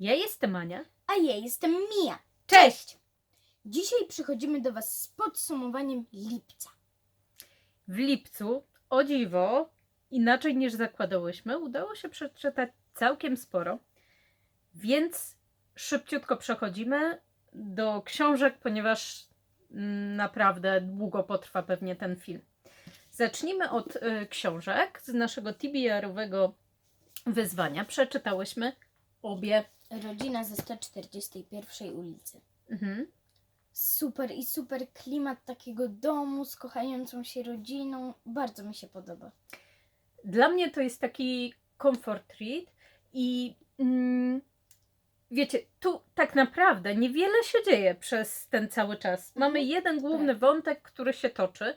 Ja jestem Ania. A ja jestem Mia. Cześć! Dzisiaj przychodzimy do Was z podsumowaniem lipca. W lipcu, o dziwo, inaczej niż zakładałyśmy, udało się przeczytać całkiem sporo, więc szybciutko przechodzimy do książek, ponieważ mm, naprawdę długo potrwa pewnie ten film. Zacznijmy od y, książek z naszego TBR-owego wyzwania. Przeczytałyśmy obie. Rodzina ze 141 ulicy. Mhm. Super i super klimat takiego domu z kochającą się rodziną. Bardzo mi się podoba. Dla mnie to jest taki comfort read i mm, wiecie, tu tak naprawdę niewiele się dzieje przez ten cały czas. Mamy jeden główny wątek, który się toczy.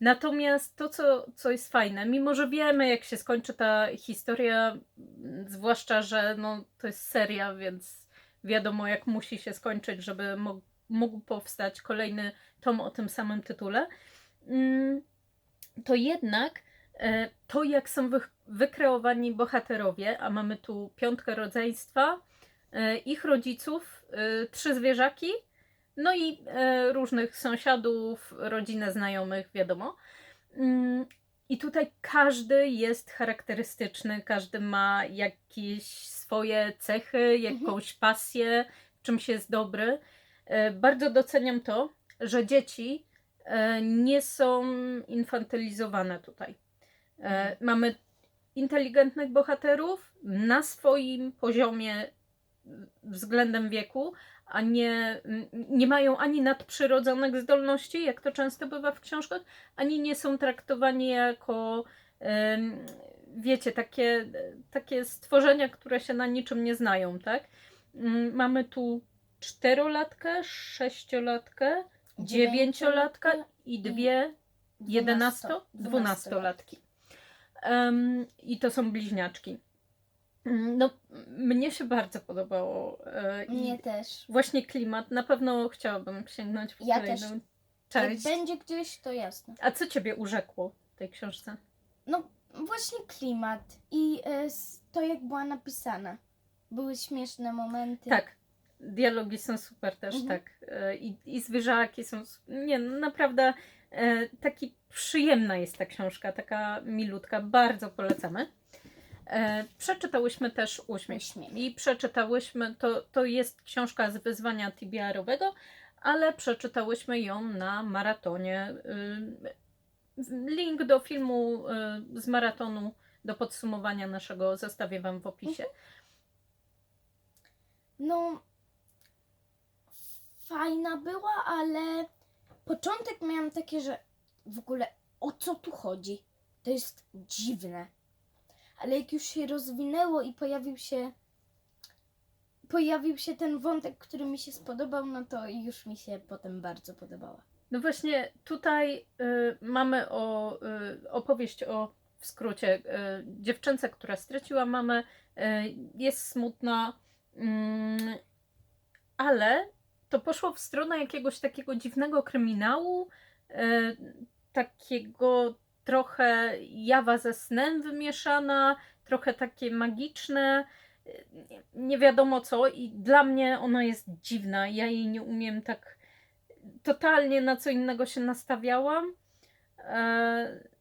Natomiast to, co, co jest fajne, mimo że wiemy, jak się skończy ta historia, zwłaszcza, że no, to jest seria, więc wiadomo, jak musi się skończyć, żeby mógł powstać kolejny tom o tym samym tytule, mm, to jednak e, to, jak są wy- wykreowani bohaterowie, a mamy tu piątkę rodzeństwa, e, ich rodziców, e, trzy zwierzaki, no i e, różnych sąsiadów, rodzinę znajomych, wiadomo. Mm, I tutaj każdy jest charakterystyczny, każdy ma jakieś swoje cechy, jakąś pasję, w czymś jest dobry. E, Bardzo doceniam to, że dzieci e, nie są infantylizowane tutaj. Mhm. Mamy inteligentnych bohaterów na swoim poziomie względem wieku, a nie, nie mają ani nadprzyrodzonych zdolności, jak to często bywa w książkach, ani nie są traktowani jako, wiecie, takie, takie stworzenia, które się na niczym nie znają, tak? Mm, Mamy tu czterolatkę, sześciolatkę, dziewięciolatka i dwie jedenasto, dwunastolatki. Em, I to są bliźniaczki. Mm, No, mnie się bardzo podobało. e, i Mnie też. Właśnie klimat. Na pewno chciałabym sięgnąć po Ja kolejną też. Jak część. będzie gdzieś, to jasne. A co ciebie urzekło w tej książce? No właśnie klimat i e, s- to jak była napisana. Były śmieszne momenty. Tak. Dialogi są super też, Mhm. tak. E, I, I zwierzaki są. s- Nie, no naprawdę e, taki przyjemna jest ta książka, taka milutka. Bardzo polecamy. E, przeczytałyśmy też Uśmiech. I przeczytałyśmy, to, to jest książka z wyzwania TBR-owego, ale przeczytałyśmy ją na maratonie. Y, Link do filmu y, z maratonu, do podsumowania naszego zostawię Wam w opisie. No, fajna była, ale początek miałam takie, że w ogóle o co tu chodzi? To jest dziwne. Ale jak już się rozwinęło i pojawił się pojawił się ten wątek, który mi się spodobał, no to już mi się potem bardzo podobała. No właśnie tutaj y, mamy o, y, opowieść o w skrócie y, dziewczynce, która straciła mamę, y, jest smutna, mm, ale to poszło w stronę jakiegoś takiego dziwnego kryminału, y, takiego trochę jawa ze snem wymieszana, trochę takie magiczne, nie- nie wiadomo co i dla mnie ona jest dziwna, ja jej nie umiem tak totalnie na co innego się nastawiałam. E,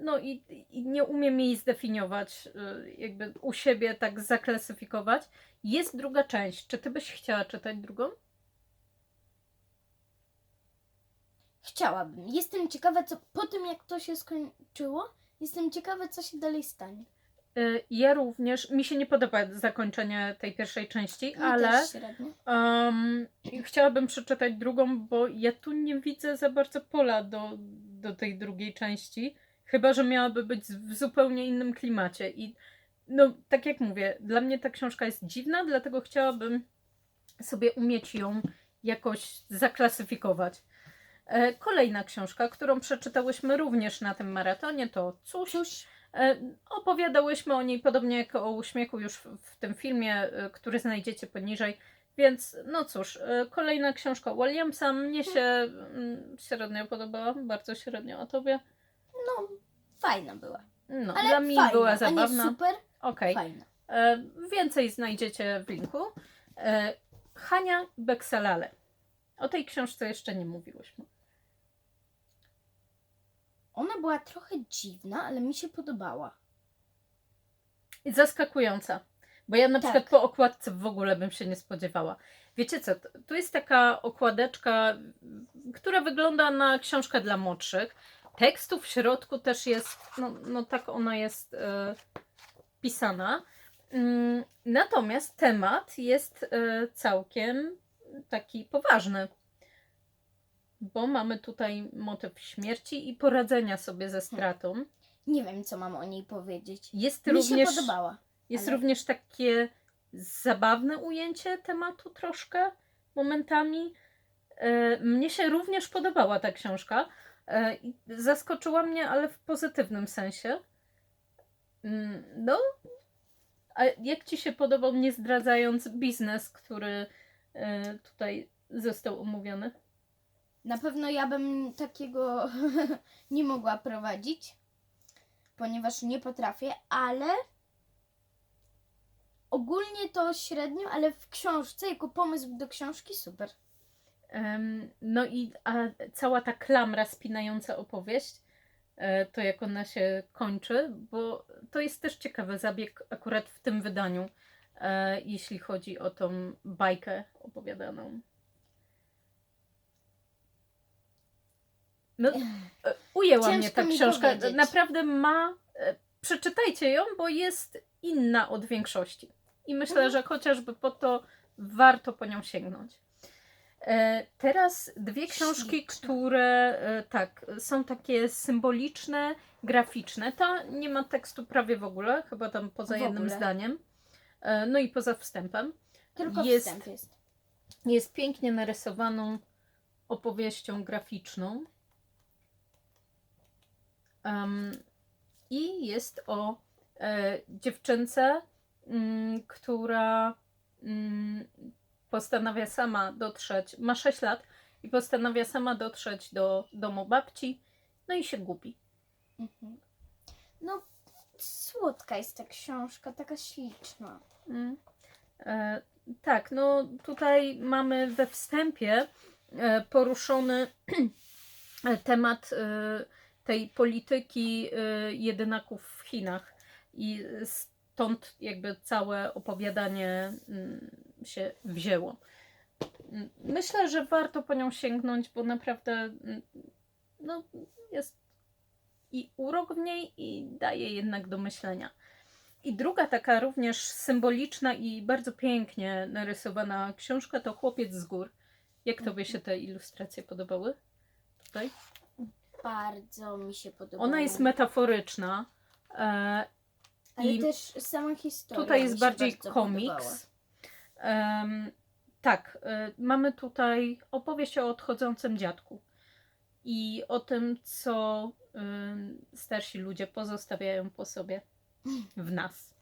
No i, i nie umiem jej zdefiniować, e, jakby u siebie tak zaklasyfikować. Jest druga część. Czy ty byś chciała czytać drugą? Chciałabym. Jestem ciekawa, co po tym jak to się skończyło, jestem ciekawa, co się dalej stanie. E, Ja również. Mi się nie podoba zakończenie tej pierwszej części, Mi ale też średnio. chciałabym przeczytać drugą, bo ja tu nie widzę za bardzo pola do, do tej drugiej części. Chyba, że miałaby być z- w zupełnie innym klimacie. I no, tak jak mówię, dla mnie ta książka jest dziwna, dlatego chciałabym sobie umieć ją jakoś zaklasyfikować. E, Kolejna książka, którą przeczytałyśmy również na tym maratonie, to Cóż. Cóż, E, Opowiadałyśmy o niej podobnie jak o uśmiechu już w, tym filmie, e, który znajdziecie poniżej. Więc no cóż, kolejna książka Williamsa mnie się mm, średnio podobała, bardzo średnio, a tobie? no, fajna była. No, Ale dla mnie fajna, była a zabawna. super, Okej. fajna. E, Więcej znajdziecie w linku. E, Hania Beksalale. O tej książce jeszcze nie mówiłyśmy. Ona była trochę dziwna, ale mi się podobała. I zaskakująca. Bo ja na Tak. przykład po okładce w ogóle bym się nie spodziewała. Wiecie co, tu jest taka okładeczka, która wygląda na książkę dla młodszych. Tekstu w środku też jest, no, no tak ona jest e, pisana. Mm, natomiast temat jest e, całkiem taki poważny. Bo mamy tutaj motyw śmierci i poradzenia sobie ze stratą. Nie wiem, co mam o niej powiedzieć. Jest Mi również się podobała. jest Ale- również takie zabawne ujęcie tematu troszkę momentami. E, Mnie się również podobała ta książka. E, Zaskoczyła mnie, ale w pozytywnym sensie. Mm, No, a jak Ci się podobał, nie zdradzając biznes, który e, tutaj został omówiony? Na pewno ja bym takiego nie mogła prowadzić, ponieważ nie potrafię, ale ogólnie to średnio, ale w książce, jako pomysł do książki, super. No i a cała ta klamra spinająca opowieść, e, to jak ona się kończy, bo to jest też ciekawy zabieg akurat w tym wydaniu, e, jeśli chodzi o tą bajkę opowiadaną. No, e, ujęła mnie Ciężko ta mi książka. powiedzieć. Naprawdę ma. e, Przeczytajcie ją, bo jest inna od większości. I myślę, Mhm. że chociażby po to warto po nią sięgnąć. E, Teraz dwie książki, które tak, są takie symboliczne, graficzne. Ta nie ma tekstu prawie w ogóle, chyba tam poza W jednym ogóle. zdaniem. No i poza wstępem. Tylko Jest- wstęp jest. Jest pięknie narysowaną opowieścią graficzną. I jest o e, dziewczynce, mm, która mm, postanawia sama dotrzeć, ma 6 lat i postanawia sama dotrzeć do domu babci, no i się gubi. Mhm. No, słodka jest ta książka, taka śliczna. Mm. E, tak, no tutaj mamy we wstępie e, poruszony temat e, tej polityki e, jedynaków w Chinach i stąd jakby całe opowiadanie mm, się wzięło. Myślę, że warto po nią sięgnąć, bo naprawdę mm, no, jest i urok w niej i daje jednak do myślenia. I druga taka również symboliczna i bardzo pięknie narysowana książka to Chłopiec z gór. Jak tobie się te ilustracje podobały? Tutaj? Bardzo mi się podoba. Ona jest metaforyczna. E, Ale i też sama historia. tutaj mi jest się bardziej bardzo podobała. komiks. Em, tak, e, mamy tutaj opowieść o odchodzącym dziadku i o tym, co starsi ludzie pozostawiają po sobie w nas.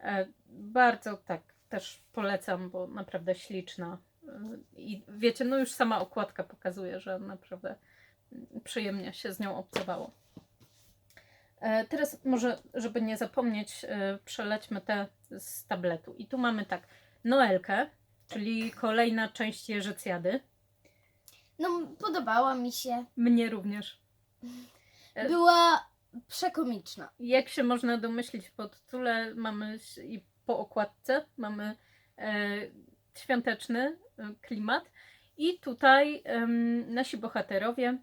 E, bardzo tak też polecam, bo naprawdę śliczna. E, I wiecie, no już sama okładka pokazuje, że naprawdę przyjemnie się z nią obcowało. E, Teraz może, żeby nie zapomnieć, e, przelećmy te z tabletu. I tu mamy tak, Noelkę, czyli kolejna część Jerzycjady. No, podobała mi się. Mnie również. E, Była przekomiczna. Jak się można domyślić po tytule mamy i po okładce mamy e, świąteczny e, klimat i tutaj em, nasi bohaterowie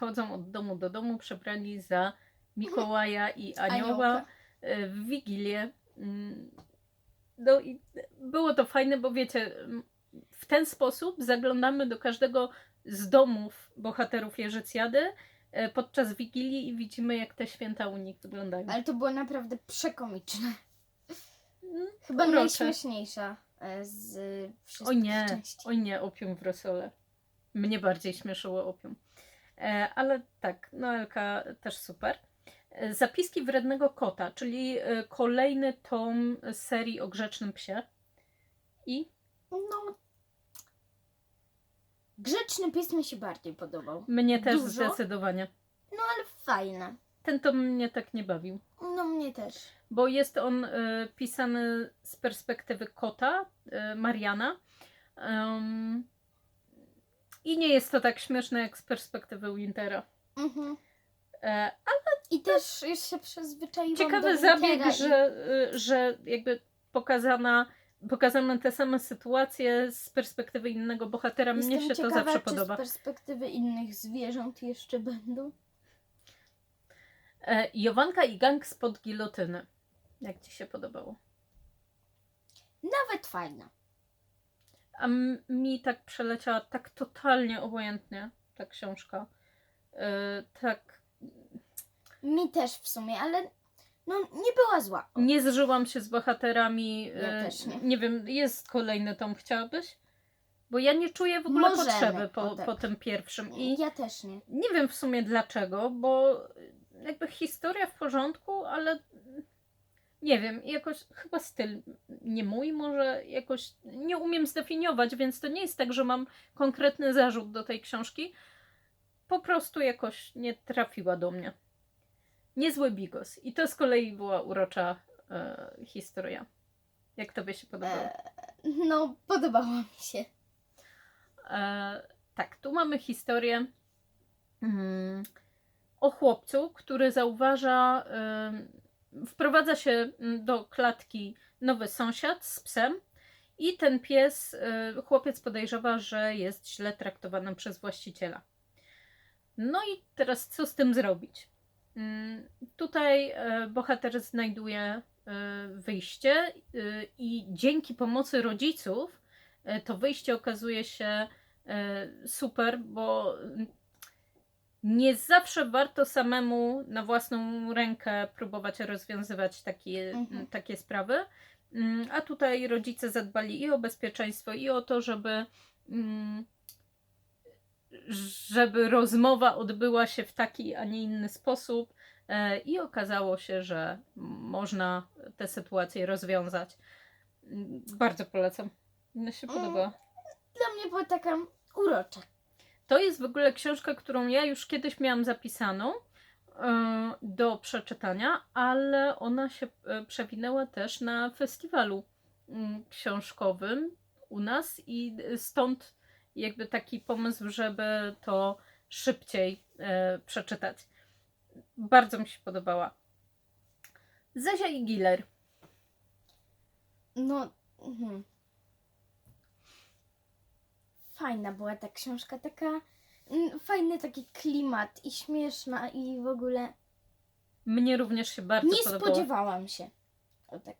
chodzą od domu do domu przebrani za Mikołaja i Anioła e, w Wigilię. Mm, No i było to fajne, bo wiecie, m, w ten sposób zaglądamy do każdego z domów bohaterów Jerzycjady e, podczas Wigilii i widzimy, jak te święta u nich wyglądają. Ale to było naprawdę przekomiczne. Mm, Chyba urocze. najśmieszniejsza e, z O wszystkich nie, części. o nie, opium w rosole. Mnie bardziej śmieszyło opium. E, ale tak, Noelka też super. E, Zapiski wrednego kota, czyli e, kolejny tom serii o grzecznym psie. I No. Grzeczny pies mi się bardziej podobał. mnie też Dużo? zdecydowanie. Ale fajne. Ten tom mnie tak nie bawił. No mnie też. bo jest on e, pisany z perspektywy kota, e, Mariana. I nie jest to tak śmieszne jak z perspektywy Wintera. Mhm. E, I też już się przyzwyczaiłam Ciekawy do zabieg, Wintera że, y, że jakby pokazana, pokazane te same sytuacje z perspektywy innego bohatera. Mnie Jestem się to ciekawa, zawsze czy podoba. z perspektywy innych zwierząt jeszcze będą. E, Jowanka i gang spod gilotyny. Jak ci się podobało? Nawet fajna. A mi tak przeleciała tak totalnie obojętnie ta książka. E, tak Mi też w sumie, ale no nie była zła. Nie zżyłam się z bohaterami. Ja e, też nie. nie wiem, jest kolejny tom, chciałabyś? Bo ja nie czuję w ogóle Możemy, potrzeby po, tak. po tym pierwszym. I Ja też nie. Nie wiem w sumie dlaczego, bo jakby historia w porządku, ale nie wiem, jakoś chyba styl nie mój, może jakoś nie umiem zdefiniować, więc to nie jest tak, że mam konkretny zarzut do tej książki. Po prostu jakoś nie trafiła do mnie. Niezły bigos. I to z kolei była urocza e, historia. Jak tobie się podobało? E, no, podobała mi się. E, tak, tu mamy historię mm, o chłopcu, który zauważa, ym, wprowadza się mm, do klatki nowy sąsiad z psem i ten pies, y, chłopiec podejrzewa, że jest źle traktowany przez właściciela. No i teraz co z tym zrobić? Mm, Tutaj e, bohater znajduje e, wyjście i dzięki pomocy rodziców to wyjście okazuje się super, bo nie zawsze warto samemu na własną rękę próbować rozwiązywać takie, Mhm. takie sprawy. Mm, A tutaj rodzice zadbali i o bezpieczeństwo, i o to, żeby, mm, żeby rozmowa odbyła się w taki, a nie inny sposób. E, I okazało się, że można tę sytuację rozwiązać. Mm, Bardzo polecam. Mnie się podoba. Dla mnie była taka urocza. To jest w ogóle książka, którą ja już kiedyś miałam zapisaną e, do przeczytania, ale ona się e, przewinęła też na festiwalu mm, książkowym u nas i stąd jakby taki pomysł, żeby to szybciej e, przeczytać. Bardzo mi się podobała. Zezia i Giller. No, mhm. Fajna była ta książka, taka mm, fajny taki klimat i śmieszna i w ogóle Mnie również się bardzo nie podobała. spodziewałam się. O tak.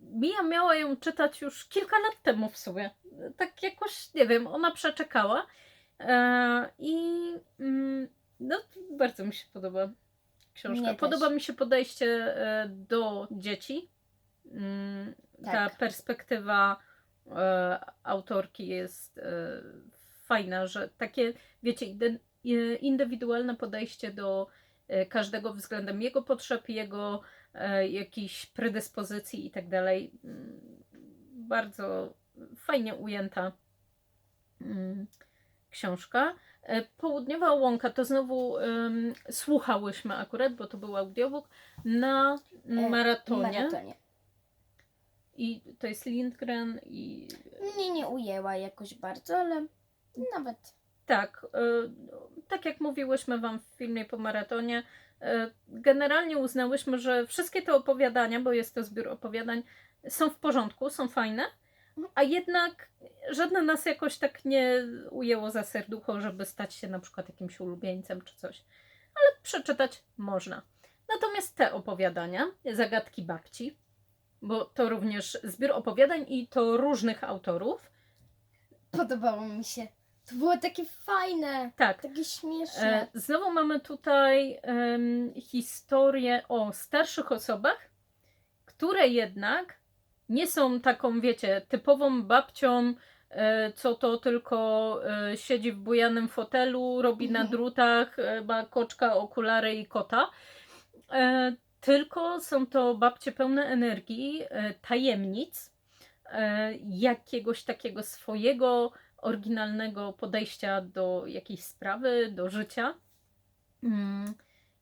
Mia miała ją czytać już kilka lat temu w sumie. Tak jakoś, nie wiem, ona przeczekała. E, I mm, no, bardzo mi się podoba książka. Mnie też. Podoba mi się podejście e, do dzieci. Mm, Ta Tak. perspektywa autorki jest e, fajna, że takie, wiecie, indywidualne podejście do e, każdego względem jego potrzeb, jego e, jakichś predyspozycji i tak dalej. Mm, Bardzo fajnie ujęta mm, książka. E, Południowa Łąka to znowu em, słuchałyśmy akurat, bo to był audiobook, na maratonie. maratonie. I to jest Lindgren i Mnie nie ujęła jakoś bardzo, ale nawet tak, e, tak jak mówiłyśmy Wam w filmie po maratonie, e, generalnie uznałyśmy, że wszystkie te opowiadania, bo jest to zbiór opowiadań, są w porządku, są fajne, a jednak żadne nas jakoś tak nie ujęło za serducho, żeby stać się na przykład jakimś ulubieńcem czy coś. Ale przeczytać można. Natomiast te opowiadania, Zagadki Babci, bo to również zbiór opowiadań i to różnych autorów, podobało mi się. To było takie fajne, tak, takie śmieszne. E, Znowu mamy tutaj em, historię o starszych osobach, które jednak nie są taką, wiecie, typową babcią, e, co to tylko e, siedzi w bujanym fotelu, robi na Mhm. drutach, ma koczka, okulary i kota. Tylko są to babcie pełne energii, e, tajemnic, e, jakiegoś takiego swojego oryginalnego podejścia do jakiejś sprawy, do życia. Mm.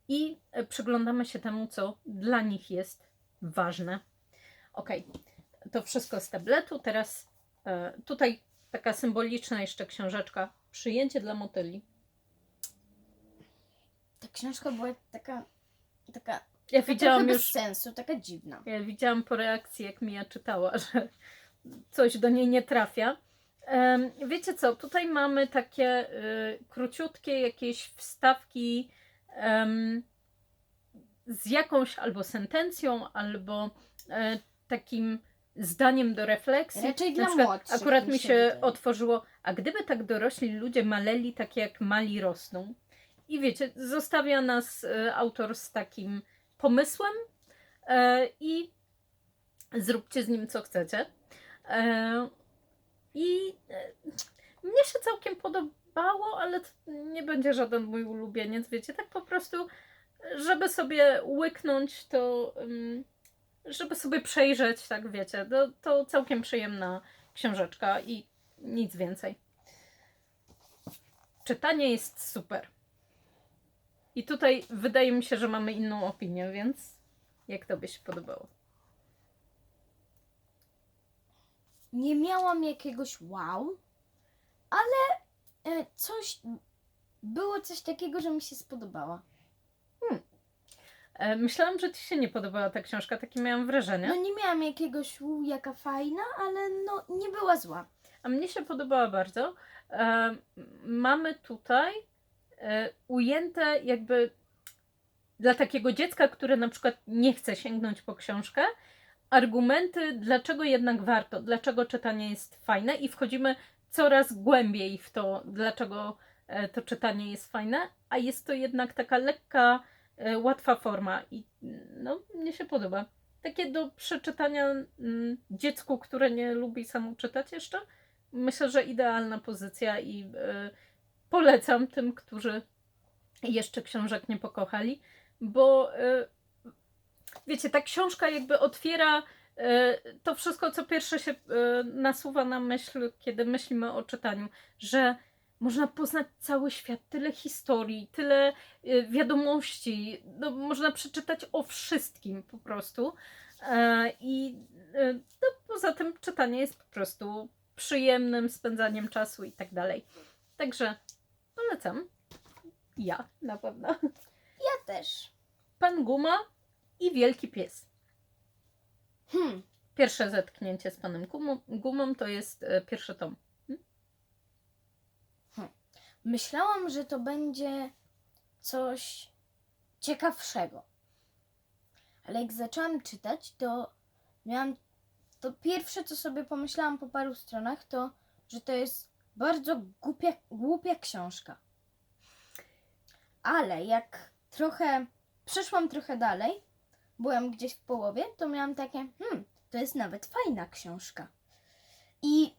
i e, przyglądamy się temu, co dla nich jest ważne. Ok, to wszystko z tabletu. Teraz tutaj taka symboliczna jeszcze książeczka. Przyjęcie dla motyli. Ta książka była taka, taka, Ja widziałam już bez sensu, taka dziwna. Ja widziałam po reakcji, jak Mija czytała, że coś do niej nie trafia. Wiecie co, tutaj mamy takie y, króciutkie jakieś wstawki z jakąś albo sentencją, albo e, takim zdaniem do refleksji. Raczej dla przykład młodszych, Akurat mi się wydaje. otworzyło, a gdyby tak dorośli ludzie maleli tak jak mali rosną. I wiecie, zostawia nas e, autor z takim pomysłem e, i zróbcie z nim co chcecie. E, I e, mnie się całkiem podobało, ale to nie będzie żaden mój ulubieniec, wiecie, tak po prostu, żeby sobie łyknąć to, żeby sobie przejrzeć, tak wiecie, to, to całkiem przyjemna książeczka i nic więcej. Czytanie jest super. I tutaj wydaje mi się, że mamy inną opinię, więc jak to by się podobało? Nie miałam jakiegoś wow, ale e, coś, było coś takiego, że mi się spodobała. E, Myślałam, że Ci się nie podobała ta książka, takie miałam wrażenie. No nie miałam jakiegoś wow, jaka fajna, ale no nie była zła. A mnie się podobała bardzo. E, mamy tutaj ujęte jakby dla takiego dziecka, które na przykład nie chce sięgnąć po książkę, argumenty, dlaczego jednak warto, dlaczego czytanie jest fajne i wchodzimy coraz głębiej w to, dlaczego e, to czytanie jest fajne, a jest to jednak taka lekka, e, łatwa forma i no, mnie się podoba. Takie do przeczytania mm, dziecku, które nie lubi samo czytać jeszcze. Myślę, że idealna pozycja i e, polecam tym, którzy jeszcze książek nie pokochali, bo e, wiecie, ta książka jakby otwiera e, to wszystko, co pierwsze się e, nasuwa na myśl, kiedy myślimy o czytaniu, że można poznać cały świat, tyle historii, tyle wiadomości, no, można przeczytać o wszystkim po prostu. I no, poza tym czytanie jest po prostu przyjemnym spędzaniem czasu i tak dalej. Także polecam. Ja na pewno. Ja też. Pan Guma i Wielki Pies. Hmm. Pierwsze zetknięcie z panem Gumą, Gumą to jest e, pierwszy tom. Myślałam, że to będzie coś ciekawszego. Ale jak zaczęłam czytać, to miałam. To pierwsze, co sobie pomyślałam po paru stronach, to, że to jest bardzo głupia, głupia książka. Ale jak trochę. Przeszłam trochę dalej, byłam gdzieś w połowie, to miałam takie, hmm, to jest nawet fajna książka. I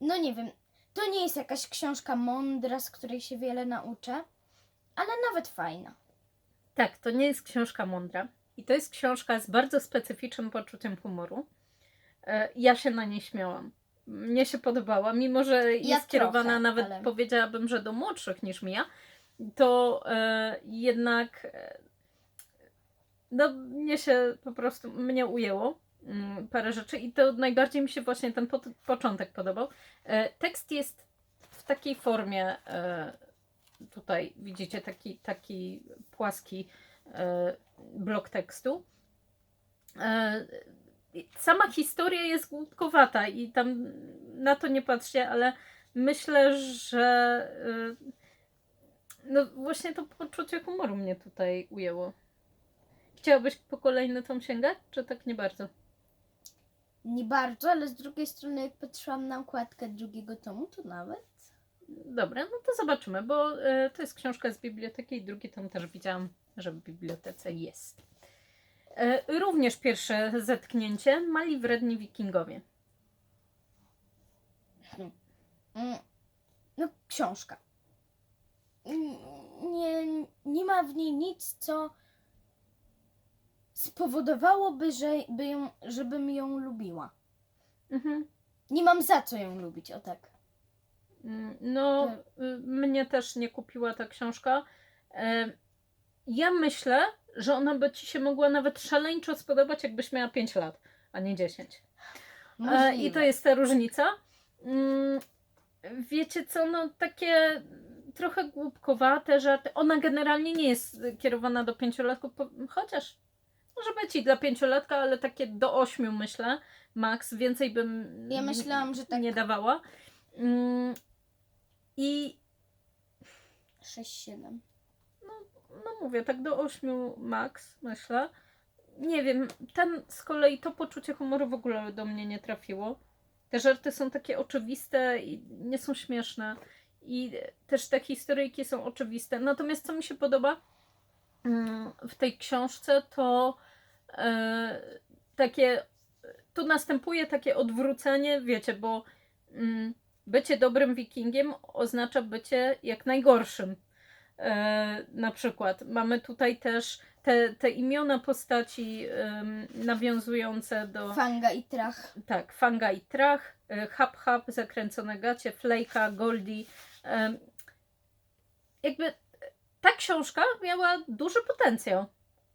no nie wiem, to nie jest jakaś książka mądra, z której się wiele nauczę, ale nawet fajna. Tak, to nie jest książka mądra. I to jest książka z bardzo specyficznym poczuciem humoru. E, Ja się na niej śmiałam. Mnie się podobała, mimo że jest Ja kierowana trochę, nawet, ale- powiedziałabym, że do młodszych niż Mija, to e, jednak e, no, mnie się po prostu, mnie ujęło mm, parę rzeczy i to najbardziej mi się właśnie ten po, początek podobał. E, tekst jest w takiej formie, e, tutaj widzicie taki, taki płaski e, blok tekstu. E, sama historia jest głupkowata i tam na to nie patrzcie, ale myślę, że e, no właśnie to poczucie humoru mnie tutaj ujęło. Chciałabyś po kolejny tom sięgać, czy tak nie bardzo? Nie bardzo, ale z drugiej strony, jak patrzyłam na okładkę drugiego tomu, to nawet. Dobra, no to zobaczymy, bo e, to jest książka z biblioteki i drugi tom też widziałam, że w bibliotece jest. E, również pierwsze zetknięcie Mali wredni wikingowie. Mm, No, książka. Mm, Nie, nie ma w niej nic, co spowodowałoby, że, by ją, żebym ją lubiła. Mhm. Nie mam za co ją lubić, o tak. Mm, No, Tak. y, mnie też nie kupiła ta książka. Ja myślę, że ona by ci się mogła nawet szaleńczo spodobać, jakbyś miała 5 lat, a nie 10. E, I to jest ta różnica. Mm, Wiecie co, no takie trochę głupkowate żarty. Ona generalnie nie jest kierowana do pięciolatków, chociaż może być i dla pięciolatka, ale takie do ośmiu myślę, max. Więcej bym Ja myślałam, że tak nie dawała. Mm, I 6-7. No mówię, tak do ośmiu max, myślę. Nie wiem, ten z kolei to poczucie humoru w ogóle do mnie nie trafiło. Te żarty są takie oczywiste i nie są śmieszne. I też te historyjki są oczywiste. Natomiast co mi się podoba mm, w tej książce, to e, takie. Tu następuje takie odwrócenie, wiecie, bo mm, bycie dobrym wikingiem oznacza bycie jak najgorszym. E, na przykład mamy tutaj też te, te imiona postaci nawiązujące do. Fanga i trach. Tak, Fanga i Trach, y, Hap Hap, Zakręcone Gacie, Flejka, Goldie. Jakby ta książka miała duży potencjał,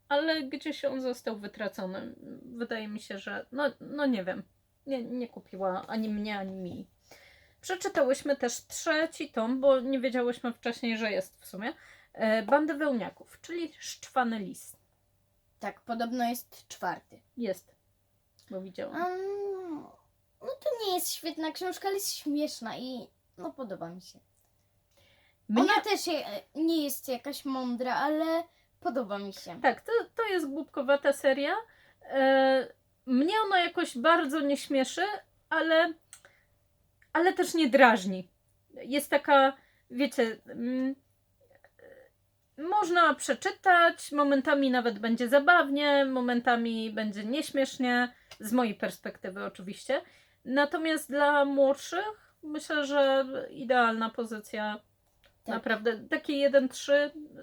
ale gdzieś on został wytracony. Wydaje mi się, że no, no nie wiem, nie, nie kupiła ani mnie, ani mi. Przeczytałyśmy też trzeci tom, bo nie wiedziałyśmy wcześniej, że jest w sumie. e, Bandy Wełniaków, czyli Szczwany Lis. Tak, podobno jest czwarty. Jest, bo widziałam. Um, no to nie jest świetna książka, ale jest śmieszna i no podoba mi się. Mnie Ona też nie jest jakaś mądra, ale podoba mi się. Tak, to, to jest głupkowata seria. E, mnie ona jakoś bardzo nie śmieszy, ale, ale też nie drażni. Jest taka, wiecie, mm, można przeczytać, momentami nawet będzie zabawnie, momentami będzie nieśmiesznie, z mojej perspektywy oczywiście. Natomiast dla młodszych myślę, że idealna pozycja Tak. Naprawdę, takie 1-3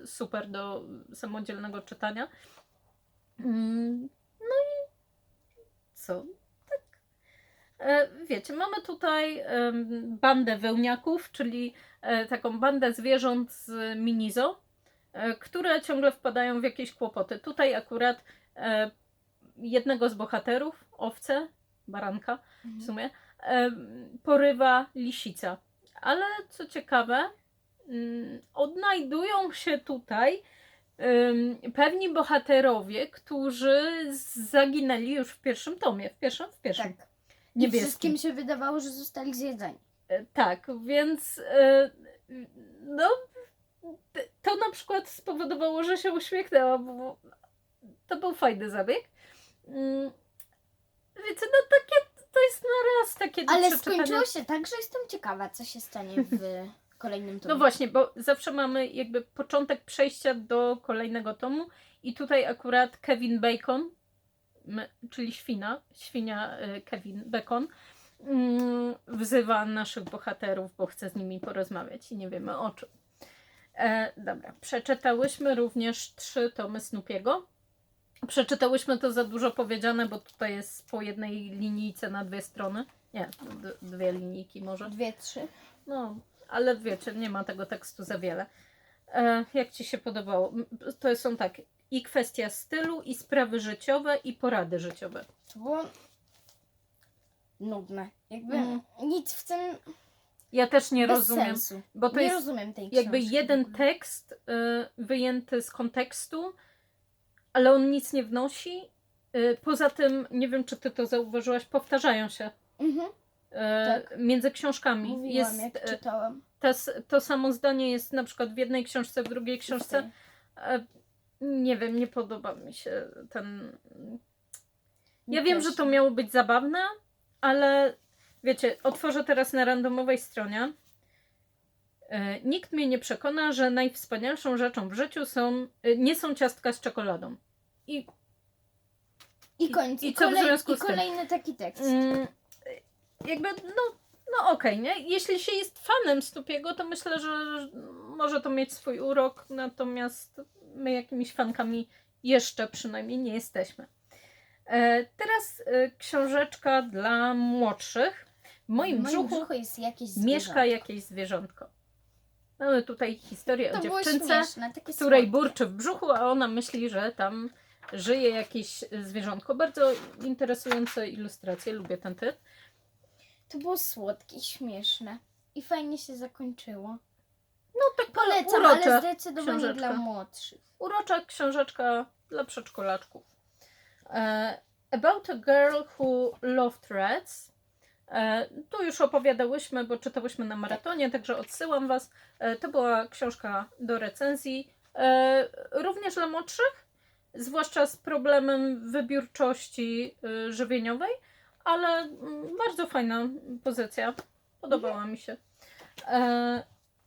super do samodzielnego czytania. Mm, No i co? E, Wiecie, mamy tutaj bandę wełniaków, czyli e, taką bandę zwierząt z Minizo, e, które ciągle wpadają w jakieś kłopoty. Tutaj akurat jednego z bohaterów, owcę, baranka, w sumie, porywa lisica. Ale co ciekawe, mm, odnajdują się tutaj pewni bohaterowie, którzy zaginęli już w pierwszym tomie, w pierwszym, w pierwszym. Tak. I Niebieskim. wszystkim się wydawało, że zostali zjedzeni. E, Tak, więc e, no to na przykład spowodowało, że się uśmiechnęłam, bo to był fajny zabieg. Mm, Wiecie, no takie, to jest na raz takie Ale skończyło się tak, że jestem ciekawa, co się stanie w kolejnym tomie. No właśnie, bo zawsze mamy jakby początek przejścia do kolejnego tomu i tutaj akurat Kevin Bacon, czyli świna, świnia y, Kevin Bacon, mm, wzywa naszych bohaterów, bo chce z nimi porozmawiać i nie wiemy o czym. E, dobra, przeczytałyśmy również trzy tomy Snoopiego. Przeczytałyśmy to za dużo powiedziane, bo tutaj jest po jednej linijce na dwie strony. Nie, dwie linijki może. Dwie, trzy. No, ale wiecie, nie ma tego tekstu za wiele. E, jak Ci się podobało? To są tak, i kwestia stylu, i sprawy życiowe, i porady życiowe. To było nudne. Jakby Mm. nic w tym Ja też nie bez rozumiem, sensu. bo to nie jest rozumiem tej jakby książki w jeden tekst y, wyjęty z kontekstu, ale on nic nie wnosi. Y, poza tym, nie wiem, czy Ty to zauważyłaś, powtarzają się Mhm. y, Tak. między książkami. Mówiłam, jest, jak y, czytałam. to, s- to samo zdanie jest na przykład w jednej książce, w drugiej książce. E, Nie wiem, nie podoba mi się ten. Ja wiem, że to miało być zabawne, ale wiecie, otworzę teraz na randomowej stronie. E, Nikt mnie nie przekona, że najwspanialszą rzeczą w życiu są, e, nie są ciastka z czekoladą. I I koniec. i I, co w kolej, związku i z tym? kolejny taki tekst. mm, jakby, no, no okej, nie? Jeśli się jest fanem Stupiego, to myślę, że może to mieć swój urok, natomiast my jakimiś fankami jeszcze przynajmniej nie jesteśmy. E, teraz e, książeczka dla młodszych. W moim, w moim brzuchu, brzuchu jest jakieś mieszka jakieś zwierzątko. Mamy tutaj historię To o dziewczynce, której słodkie. burczy w brzuchu, a ona myśli, że tam żyje jakieś zwierzątko. Bardzo interesujące ilustracje, lubię ten typ. To było słodkie, i śmieszne. I fajnie się zakończyło. Polecam, urocza, ale zdecydowanie książeczka. dla młodszych. urocza książeczka dla przedszkolaczków. E, About a Girl Who Loved Rats. E, tu już opowiadałyśmy, bo czytałyśmy na maratonie, także odsyłam Was. E, to była książka do recenzji, e, również dla młodszych, zwłaszcza z problemem wybiórczości e, żywieniowej, ale mm, bardzo fajna pozycja. Podobała mi się. E,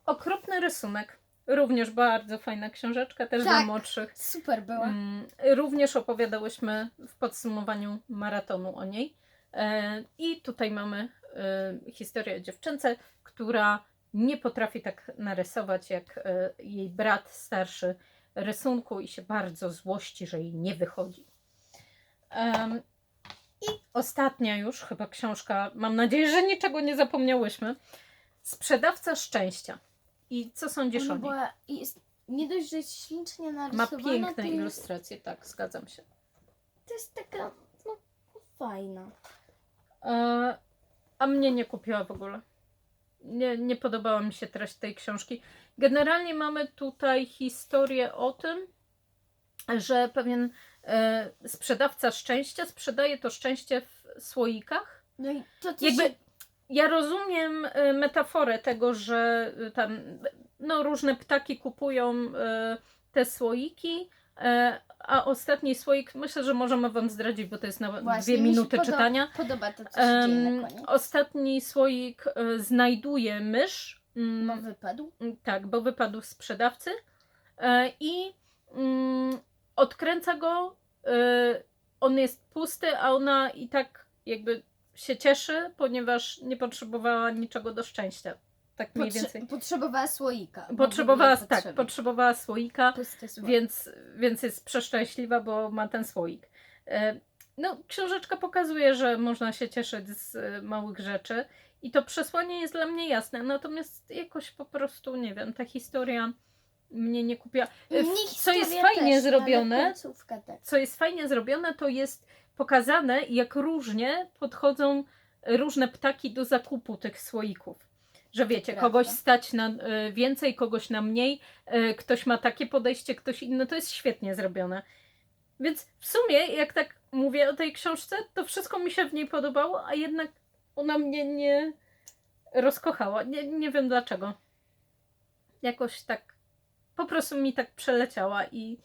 okropny rysunek. Również bardzo fajna książeczka, też dla Tak. młodszych. Super była. Mm, Również opowiadałyśmy w podsumowaniu maratonu o niej. E, I tutaj mamy e, historię o dziewczynce, która nie potrafi tak narysować jak e, jej brat starszy rysunku i się bardzo złości, że jej nie wychodzi. I ostatnia już chyba książka, mam nadzieję, że niczego nie zapomniałyśmy. Sprzedawca szczęścia. I co sądzisz Ona o niej? była, jest, nie dość, że jest ślicznie Ma narysowana, piękne jest, ilustracje, tak, zgadzam się. to jest taka no, fajna. E, a mnie nie kupiła w ogóle. Nie, nie podobała mi się treść tej książki. Generalnie mamy tutaj historię o tym, że pewien e, sprzedawca szczęścia sprzedaje to szczęście w słoikach. No i to co Jakby się, ja rozumiem e, metaforę tego, że e, tam no, różne ptaki kupują e, te słoiki, a ostatni słoik myślę, że możemy Wam zdradzić, bo to jest na Właśnie, dwie minuty podo- czytania. podoba to, co się Em, na koniec. ostatni słoik znajduje mysz. mm, Bo wypadł. mm, tak, bo wypadł sprzedawcy e, i mm, odkręca go. on jest pusty, a ona i tak jakby się cieszy, ponieważ nie potrzebowała niczego do szczęścia. Tak mniej Potrze- więcej. Potrzebowała słoika. bo Potrzebowała, tak, potrzebowała słoika, Pusty słoik. więc, więc jest przeszczęśliwa, bo ma ten słoik. E, No, książeczka pokazuje, że można się cieszyć z e, małych rzeczy i to przesłanie jest dla mnie jasne, natomiast jakoś po prostu, nie wiem, ta historia mnie nie kupiła. E, Co jest fajnie też, no, ale zrobione, końcówka tak. co jest fajnie zrobione, to jest pokazane, jak różnie podchodzą różne ptaki do zakupu tych słoików. Że wiecie, kogoś stać na y, więcej, kogoś na mniej, y, ktoś ma takie podejście, ktoś inne. To jest świetnie zrobione. Więc w sumie, jak tak mówię o tej książce, to wszystko mi się w niej podobało, a jednak ona mnie nie rozkochała. Nie, nie wiem dlaczego. Jakoś tak, po prostu mi tak przeleciała i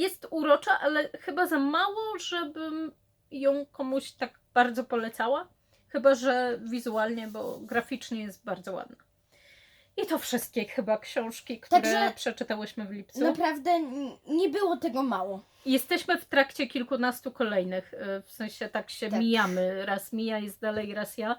jest urocza, ale chyba za mało, żebym ją komuś tak bardzo polecała. Chyba, że wizualnie, bo graficznie jest bardzo ładna. I to wszystkie chyba książki, które Także- przeczytałyśmy w lipcu. Naprawdę nie było tego mało. Jesteśmy w trakcie kilkunastu kolejnych. y, W sensie tak się Tak. mijamy. Raz mija jest dalej, raz ja.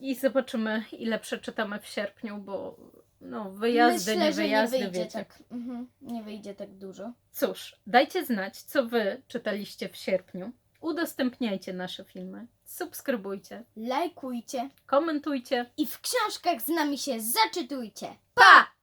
I zobaczymy, ile przeczytamy w sierpniu, bo no, wyjazdy, Myślę, nie że wyjazdy, nie wyjdzie wiecie. tak. Mhm, nie wyjdzie tak dużo. Cóż, dajcie znać, co wy czytaliście w sierpniu. Udostępniajcie nasze filmy, subskrybujcie, Lajkujcie komentujcie. i w książkach z nami się zaczytujcie. Pa!